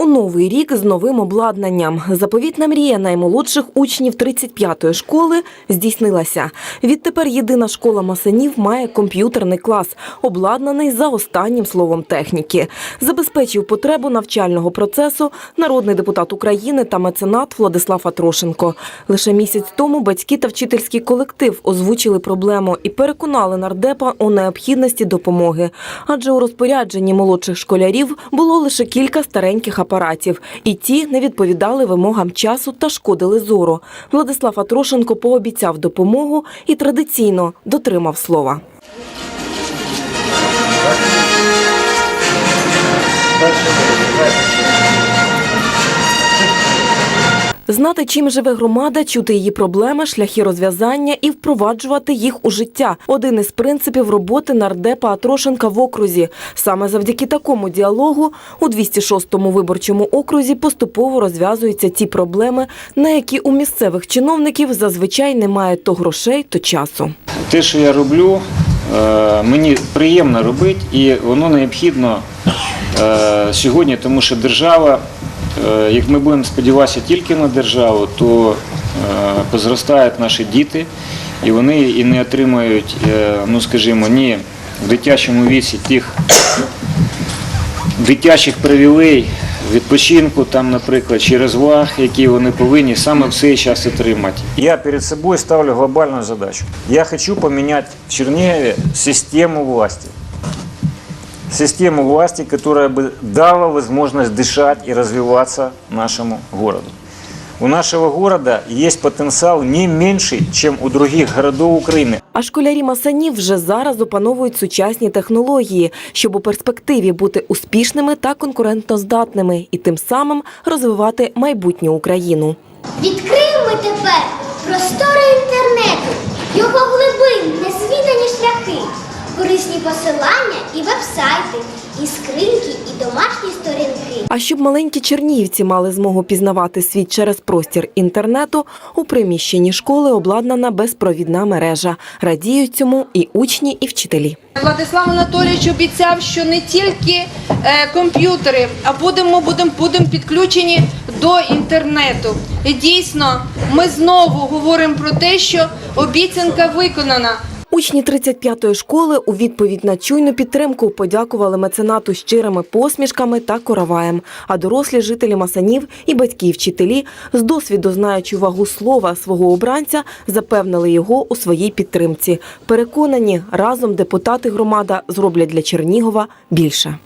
У новий рік з новим обладнанням. Заповітна мрія наймолодших учнів 35-ї школи здійснилася. Відтепер єдина школа масанів має комп'ютерний клас, обладнаний за останнім словом техніки. Забезпечив потребу навчального процесу народний депутат України та меценат Владислав Атрошенко. Лише місяць тому батьки та вчительський колектив озвучили проблему і переконали нардепа у необхідності допомоги. Адже у розпорядженні молодших школярів було лише кілька стареньких апаратів, і ті не відповідали вимогам часу та шкодили зору. Владислав Атрошенко пообіцяв допомогу і традиційно дотримав слова. Знати, чим живе громада, чути її проблеми, шляхи розв'язання і впроваджувати їх у життя один із принципів роботи нардепа Атрошенка в окрузі. Саме завдяки такому діалогу у 206-му виборчому окрузі поступово розв'язуються ті проблеми, на які у місцевих чиновників зазвичай немає то грошей, то часу. Те, що я роблю, е, мені приємно робити і воно необхідно е, сьогодні, тому що держава, як ми будемо сподіватися тільки на державу, то е, позростають наші діти, і вони і не отримають, е, ну скажімо, ні в дитячому віці тих дитячих привілей, відпочинку, там, наприклад, чи розваг, які вони повинні саме в цей час отримати. Я перед собой ставлю глобальную задачу. Я хочу поменять в Чернигове систему власти Систему власти, которая бы дала возможность дышать и развиваться нашему городу. У нашего города есть потенциал не меньший, чем у других городов Украины. А школярі масанів вже зараз опановують сучасні технології, щоб у перспективі бути успішними та конкурентоздатними і тим самим розвивати майбутню Україну. Відкриємо тепер простори інтернету, його глибин, незвідані шляхи, корисні посилання і вебсайти, А щоб маленькі чернігівці мали змогу пізнавати світ через простір інтернету, у приміщенні школи обладнана безпровідна мережа. Радіють цьому і учні, і вчителі. Владислав Анатолійович обіцяв, що не тільки е, комп'ютери, а будемо, будемо, будемо підключені до інтернету. І дійсно, ми знову говоримо про те, що обіцянка виконана. Учні 35-ї школи у відповідь на чуйну підтримку подякували меценату щирими посмішками та короваєм. А дорослі жителі Масанів і батьки, вчителі з досвіду знаючи вагу слова свого обранця, запевнили його у своїй підтримці. Переконані, разом депутати громада зроблять для Чернігова більше.